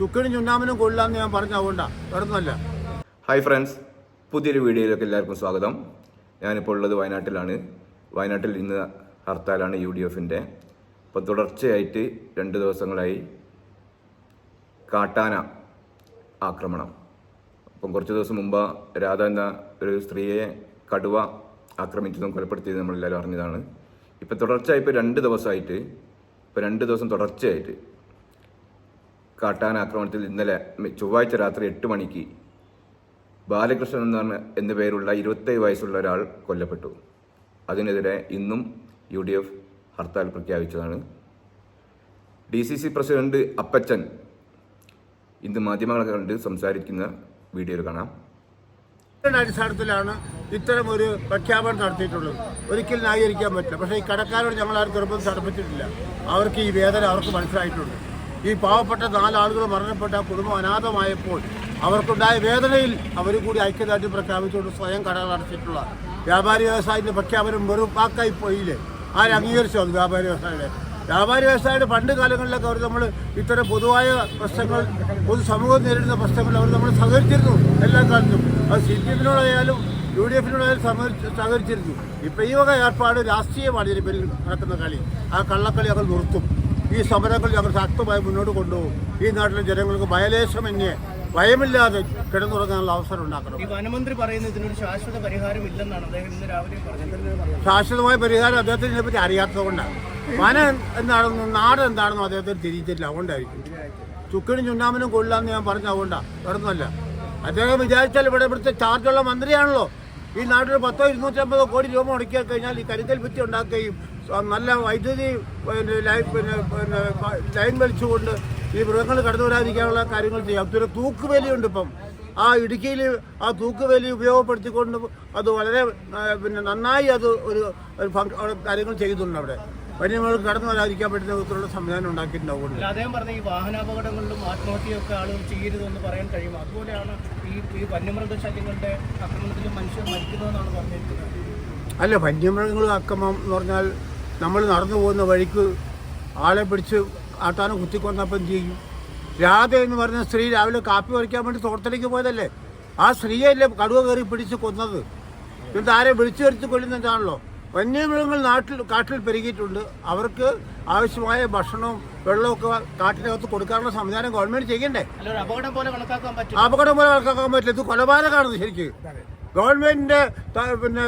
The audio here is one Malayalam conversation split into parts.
ചുക്കിനും ചുണ്ണാമിനും കൊള്ളാന്ന് ഞാൻ പറഞ്ഞ അതുകൊണ്ടാണ് വേറൊന്നുമല്ല. ഹായ് ഫ്രണ്ട്സ് പുതിയൊരു വീഡിയോയിലേക്ക് എല്ലാവർക്കും സ്വാഗതം. ഞാനിപ്പോൾ ഉള്ളത് വയനാട്ടിലാണ്. വയനാട്ടിൽ ഇന്ന് ഹർത്താലാണ് യു ഡി എഫിന്റെ. അപ്പോൾ തുടർച്ചയായിട്ട് രണ്ട് ദിവസങ്ങളായി കാട്ടാന ആക്രമണം. അപ്പം കുറച്ച് ദിവസം മുമ്പ് രാധ എന്ന ഒരു സ്ത്രീയെ കടുവ ആക്രമിച്ചതും കൊലപ്പെടുത്തിയതും നമ്മളെല്ലാവരും അറിഞ്ഞതാണ്. ഇപ്പം തുടർച്ചയായി ഇപ്പോൾ രണ്ട് ദിവസമായിട്ട് ഇപ്പോൾ രണ്ട് ദിവസം തുടർച്ചയായിട്ട് കാട്ടാന ആക്രമണത്തിൽ ഇന്നലെ ചൊവ്വാഴ്ച രാത്രി എട്ട് മണിക്ക് ബാലകൃഷ്ണൻ എന്നാണ് എന്ന പേരുള്ള ഇരുപത്തേഴ് വയസ്സുള്ള ഒരാൾ കൊല്ലപ്പെട്ടു. അതിനെതിരെ ഇന്നും U D F hartal പ്രഖ്യാപിച്ചതാണ്. D C C president Appachan ഇന്ന് മാധ്യമങ്ങളെ കണ്ട് സംസാരിക്കുന്ന വീഡിയോയിൽ കാണാം. അടിസ്ഥാനത്തിലാണ് ഇത്തരം ഒരു പ്രഖ്യാപനം നടത്തിയിട്ടുള്ളത്. ഒരിക്കലും ന്യായീകരിക്കാൻ പറ്റില്ല. പക്ഷേ ഈ കടക്കാരോട് ഞങ്ങൾ ആരും നിർബന്ധം നടപ്പിച്ചിട്ടില്ല അവർക്ക് ഈ വേദന അവർക്ക് മനസ്സിലായിട്ടുണ്ട്. ഈ പാവപ്പെട്ട നാലാളുകൾ മരണപ്പെട്ട കുടുംബം അനാഥമായപ്പോൾ അവർക്കുണ്ടായ വേദനയിൽ അവർ കൂടി ഐക്യദാർഢ്യം പ്രഖ്യാപിച്ചുകൊണ്ട് സ്വയം കടകൾ അടച്ചിട്ടുള്ള വ്യാപാരി വ്യവസായത്തിന്റെ പ്രഖ്യാപനം വെറും വാക്കായി പോയില്ലേ ആരും അംഗീകരിച്ചോ അത് വ്യാപാരി വ്യവസായിയുടെ? വ്യാപാരി വ്യവസായിയുടെ പണ്ട് കാലങ്ങളിലൊക്കെ അവർ നമ്മൾ ഇത്തരം പൊതുവായ പ്രശ്നങ്ങൾ പൊതുസമൂഹം നേരിടുന്ന പ്രശ്നങ്ങൾ അവർ നമ്മൾ സഹകരിച്ചിരുന്നു എല്ലാ കാലത്തും. അത് സി പി എമ്മിനോടായാലും യു ഡി എഫിനോടായാലും സഹകരിച്ച് സഹകരിച്ചിരുന്നു. ഇപ്പം ഈ വക ഏർപ്പാട് രാഷ്ട്രീയമാണ് ഇതിന് പേരിൽ നടക്കുന്ന കളി. ആ കള്ളക്കളി അവർ നിർത്തും. ഈ സമരങ്ങൾ ഞങ്ങൾ ശക്തമായി മുന്നോട്ട് കൊണ്ടുപോകും. ഈ നാട്ടിലെ ജനങ്ങൾക്ക് ഭയലേശമന്യേ ഭയമില്ലാതെ കിടന്നുറങ്ങാനുള്ള അവസരം ഉണ്ടാക്കണം. വനമന്ത്രി പറയുന്നത് ഇതിനൊരു ശാശ്വത പരിഹാരം ഇല്ലെന്നാണ് അദ്ദേഹം ഇന്ന് രാവിലെ പറഞ്ഞത്. ശാശ്വതമായ പരിഹാരം അദ്ദേഹത്തിന് ഇതിനെപ്പറ്റി അറിയാത്തതുകൊണ്ടാണ് വനം എന്താണെന്നും നാട് എന്താണെന്നും അദ്ദേഹത്തിന് തിരിച്ചില്ല. അതുകൊണ്ടായിരിക്കും. ചുക്കിനും ചുണ്ണാമനും കൊള്ളാന്ന് ഞാൻ പറഞ്ഞ അതുകൊണ്ടാണ് വേറൊന്നുമല്ല. അദ്ദേഹം വിചാരിച്ചാൽ ഇവിടെ ഇവിടുത്തെ ചാർജുള്ള മന്ത്രിയാണല്ലോ. ഈ നാട്ടിൽ പത്തോ ഇരുന്നൂറ്റമ്പതോ കോടി രൂപ മുടക്കിയാൽ കഴിഞ്ഞാൽ ഈ കരിക്കൽ ഭിത്തി ഉണ്ടാക്കുകയും നല്ല വൈദ്യുതി പിന്നെ ലൈൻ പിന്നെ പിന്നെ ലൈൻ വലിച്ചുകൊണ്ട് ഈ മൃഗങ്ങൾ കടന്നു വരാതിരിക്കാനുള്ള കാര്യങ്ങൾ ചെയ്യാം. പിന്നെ തൂക്കുവേലിയുണ്ട് ഇപ്പം. ആ ഇടുക്കിയിൽ ആ തൂക്കുവേലി ഉപയോഗപ്പെടുത്തിക്കൊണ്ട് അത് വളരെ പിന്നെ നന്നായി അത് ഒരു ഒരു കാര്യങ്ങൾ ചെയ്യുന്നുണ്ട് അവിടെ. വന്യമൃഗങ്ങൾ കടന്നു വരാതിരിക്കാൻ പറ്റുന്ന വിധത്തിലുള്ള സംവിധാനം ഉണ്ടാക്കിയിട്ടുണ്ട് അതുകൊണ്ട്. അല്ല അദ്ദേഹം പറഞ്ഞ ഈ വാഹനാപകടങ്ങളിലും ആത്മഹത്യയൊക്കെ ആളുകൾ ചെയ്യരുതെന്ന് പറയാൻ കഴിയും. അതുപോലെയാണ് ഈ ഈ വന്യമൃഗശല്യങ്ങളുടെ ആക്രമണത്തിലും മനുഷ്യർ മരിക്കുന്നതെന്നാണ് പറഞ്ഞിരിക്കുന്നത്. അല്ല വന്യമൃഗങ്ങൾ അക്രമം എന്ന് പറഞ്ഞാൽ നമ്മൾ നടന്നു പോകുന്ന വഴിക്ക് ആളെ പിടിച്ച് ആട്ടാനും കുത്തിക്കൊന്നപ്പം എന്ത് ചെയ്യും? രാധ എന്ന് പറഞ്ഞ സ്ത്രീ രാവിലെ കാപ്പി പറിക്കാൻ വേണ്ടി തോട്ടത്തിലേക്ക് പോയതല്ലേ? ആ സ്ത്രീയല്ലേ കടുവ കയറി പിടിച്ച് കൊന്നത്. എന്നിട്ട് ആരെ വിളിച്ചു വരുത്തി കൊല്ലുന്നതാണല്ലോ വന്യമൃഗങ്ങൾ നാട്ടിൽ കാട്ടിൽ പെരുകിയിട്ടുണ്ട്. അവർക്ക് ആവശ്യമായ ഭക്ഷണവും വെള്ളമൊക്കെ കാട്ടിനകത്ത് കൊടുക്കാനുള്ള സംവിധാനം ഗവൺമെന്റ് ചെയ്യണ്ടേ? അല്ല ഒരു അപകടം പോലെ കണക്കാക്കാൻ പറ്റും. അപകടം പോലെ കണക്കാക്കാൻ പറ്റില്ല. ഇത് കൊലപാതകമാണ് ശരിക്ക്. ഗവൺമെന്റിന്റെ പിന്നെ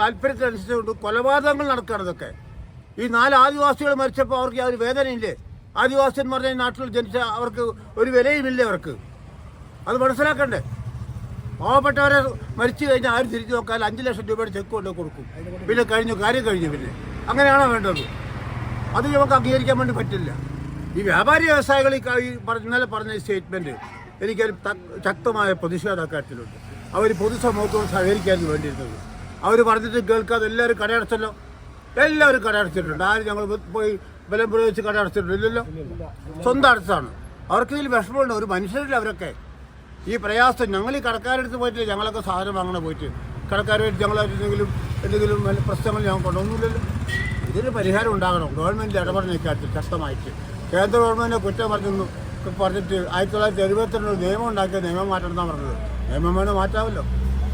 താല്പര്യത്തിനനുസരിച്ചുകൊണ്ട് കൊലപാതകങ്ങൾ നടക്കുകയാണ് ഈ നാല് ആദിവാസികൾ മരിച്ചപ്പോൾ അവർക്ക് യാതൊരു വേദനയില്ലേ? ആദിവാസി എന്ന് പറഞ്ഞ നാട്ടിൽ ജനിച്ച അവർക്ക് ഒരു വിലയുമില്ലേ അവർക്ക്? അത് മനസ്സിലാക്കണ്ടേ? പാവപ്പെട്ടവരെ മരിച്ചു കഴിഞ്ഞാൽ ആരും തിരിച്ചു നോക്കാൻ അഞ്ച് ലക്ഷം രൂപയുടെ ചെക്ക് കൊണ്ട് കൊടുക്കും. പിന്നെ കഴിഞ്ഞു കാര്യം കഴിഞ്ഞു പിന്നെ. അങ്ങനെയാണോ വേണ്ടത്? അത് നമുക്ക് അംഗീകരിക്കാൻ വേണ്ടി പറ്റില്ല. ഈ വ്യാപാരി വ്യവസായികൾ ഈ പറഞ്ഞ ഇന്നലെ പറഞ്ഞ ഈ സ്റ്റേറ്റ്മെന്റ് എനിക്കൊരു ശക്തമായ പ്രതിഷേധ കാര്യത്തിലുണ്ട് അവർ പൊതുസമൂഹത്തോട് സഹകരിക്കാൻ വേണ്ടിയിരുന്നത്. അവർ പറഞ്ഞിട്ട് കേൾക്കാതെ എല്ലാവരും കടയടച്ചല്ലോ എല്ലാവരും കടയടച്ചിട്ടുണ്ട് ആരും ഞങ്ങൾ പോയി ബലം പ്രയോഗിച്ച് കടയടച്ചിട്ടുണ്ട് ഇല്ലല്ലോ സ്വന്തം അടച്ചാണ്. അവർക്ക് ഇതിൽ വിഷമമുണ്ട്. ഒരു മനുഷ്യരില്ല അവരൊക്കെ. ഈ പ്രയാസം ഞങ്ങൾ ഈ കടക്കാരെടുത്ത് പോയിട്ട് ഞങ്ങളൊക്കെ സാധനം വാങ്ങണ പോയിട്ട്. കടക്കാരുമായിട്ട് ഞങ്ങളായിട്ട് എന്തെങ്കിലും എന്തെങ്കിലും പ്രശ്നങ്ങൾ ഞങ്ങൾ കൊണ്ടൊന്നുമില്ലല്ലോ. ഇതിന് പരിഹാരം ഉണ്ടാകണം. ഗവൺമെന്റ് ഇടപെടൽ ഇക്കാര്യത്തിൽ ശക്തമായിട്ട്. കേന്ദ്ര ഗവൺമെന്റ് കുറ്റം പറഞ്ഞു പറഞ്ഞിട്ട് ആയിരത്തി തൊള്ളായിരത്തി എഴുപത്തിരണ്ട് നിയമം ഉണ്ടാക്കിയ നിയമം മാറ്റണം എന്നാണ് പറഞ്ഞത്. നിയമം വേണം മാറ്റാമല്ലോ.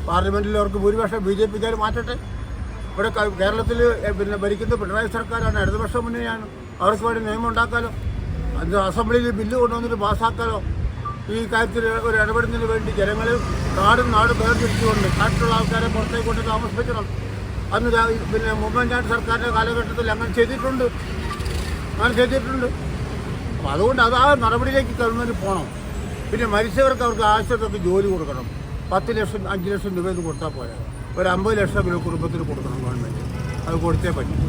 പാർലമെന്റിൽ അവർക്ക് ഭൂരിപക്ഷം ബി ജെ പിക്കാർ മാറ്റട്ടെ. ഇവിടെ കേരളത്തിൽ പിന്നെ ഭരിക്കുന്ന പിണറായി സർക്കാരാണ് ഇടതുപക്ഷ മുന്നേയാണ് അവർക്ക് വേണ്ടി നിയമം ഉണ്ടാക്കാലോ? അത് അസംബ്ലിയിൽ ബില്ല് കൊണ്ടുവന്നിട്ട് പാസ്സാക്കാലോ? ഈ കാര്യത്തിൽ ഒരു ഇടപെടുന്നതിന് വേണ്ടി ജനങ്ങൾ നാടും നാടും വേർതിരിച്ചുകൊണ്ട് കാട്ടിലുള്ള ആൾക്കാരെ പുറത്തേക്ക് കൊണ്ട് താമസിപ്പിക്കണം. അന്ന് പിന്നെ പിന്നെ ഉമ്മൻചാണ്ടി സർക്കാരിന്റെ കാലഘട്ടത്തിൽ അങ്ങനെ ചെയ്തിട്ടുണ്ട്. അങ്ങനെ ചെയ്തിട്ടുണ്ട്. അപ്പോൾ അതുകൊണ്ട് അത് ആ നടപടിയിലേക്ക് ഗവൺമെന്റ് പോകണം പിന്നെ മരിച്ചവർക്ക് അവർക്ക് ആവശ്യത്തൊക്കെ ജോലി കൊടുക്കണം. പത്ത് ലക്ഷം അഞ്ച് ലക്ഷം രൂപ കൊടുത്താൽ പോരാ. ഒരു അമ്പത് ലക്ഷം രൂപ കുടുംബത്തിന് കൊടുക്കണം ഗവൺമെന്റ് അത് കൊടുത്തേ പറ്റും.